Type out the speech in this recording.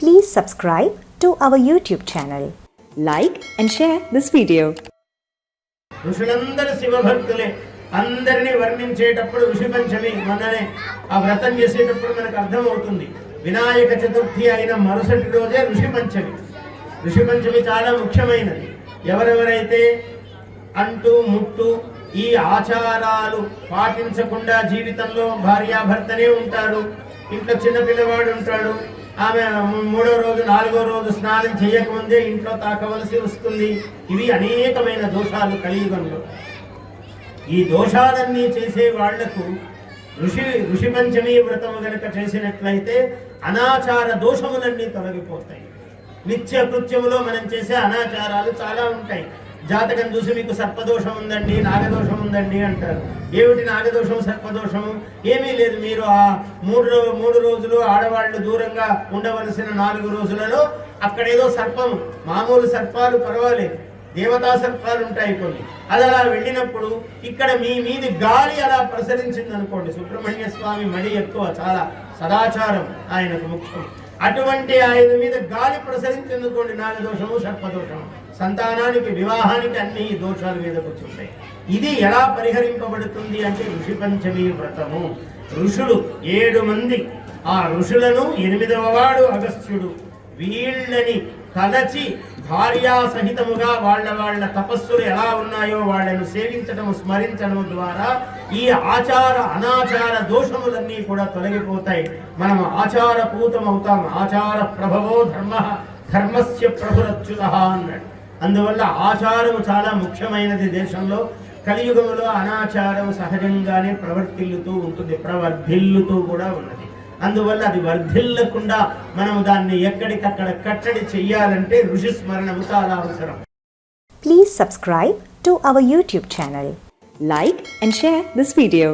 Please subscribe to our YouTube channel. Like and share this video. ఋషులందరూ శివభక్తులే. అందరినీ వర్ణించేటప్పుడు ఋషి పంచమి మననే. ఆ వ్రతం చేసేటప్పుడు మనకు అర్థమవుతుంది. వినాయక చతుర్థి అయిన మరుసటి రోజే ఋషి పంచమి ఋషి పంచమి చాలా ముఖ్యమైనది. ఎవరెవరైతే అంటూ ముట్టు ఈ ఆచారాలు పాటించకుండా జీవితంలో భార్యాభర్తనే ఉంటాడు ఇంట్లో చిన్న పిల్లవాడు ఉంటాడు ఆమె మూడో రోజు నాలుగో రోజు స్నానం చేయకముందే ఇంట్లో తాకవలసి వస్తుంది. ఇవి అనేకమైన దోషాలు కలియుగంలో ఈ దోషాలన్నీ చేసే వాళ్ళకు ఋషి ఋషి పంచమీ వ్రతము గనక చేసినట్లయితే అనాచార దోషములన్నీ తొలగిపోతాయి. నిత్య కృత్యములో మనం చేసే అనాచారాలు చాలా ఉంటాయి. జాతకం చూసి మీకు సర్పదోషం ఉందండి నాగదోషం ఉందండి అంటారు. ఏమిటి నాగదోషం సర్పదోషం? ఏమీ లేదు. మీరు ఆ మూడు మూడు రోజులు ఆడవాళ్ళు దూరంగా ఉండవలసిన నాలుగు రోజులలో అక్కడేదో సర్పం మామూలు సర్పాలు పర్వాలేదు దేవతా సర్పాలు ఉంటాయి కొన్ని. అది అలా వెళ్ళినప్పుడు ఇక్కడ మీ మీది గాలి అలా ప్రసరించింది అనుకోండి సుబ్రహ్మణ్య స్వామి మడి ఎక్కువ చాలా సదాచారం ఆయనకు ముఖ్యం. అటువంటి ఆయన మీద గాలి ప్రసరించేందుకోండి నాలుగు దోషము సర్పదోషము సంతానానికి వివాహానికి అన్ని ఈ దోషాల మీద కూర్చుంటాయి ఇది ఎలా పరిహరింపబడుతుంది అంటే ఋషి పంచమి వ్రతము. ఋషులు ఏడు మంది. ఆ ఋషులను ఎనిమిదవ వాడు అగస్త్యుడు. వీళ్ళని తలచి భార్యా సహితముగా వాళ్ళ వాళ్ళ తపస్సులు ఎలా ఉన్నాయో వాళ్ళను సేవించడం స్మరించడం ద్వారా ఈ ఆచార అనాచార దోషములన్నీ కూడా తొలగిపోతాయి. మనం ఆచార పూతం అవుతాం ఆచార ప్రభవో ధర్మ ధర్మస్య ప్రభురచ్యుత అన్నాడు. అందువల్ల ఆచారము చాలా ముఖ్యమైనది దేశంలో. కలియుగంలో అనాచారం సహజంగానే ప్రవర్తిల్లుతూ ఉంటుంది ప్రవర్ధిల్లుతూ కూడా ఉన్నది. అందువల్ల అది వర్ధిల్లకుండా మనం దాన్ని ఎక్కడికక్కడ కట్టడి చెయ్యాలంటే ఋషి స్మరణ చాలా అవసరం. Please subscribe to our YouTube channel like and share this video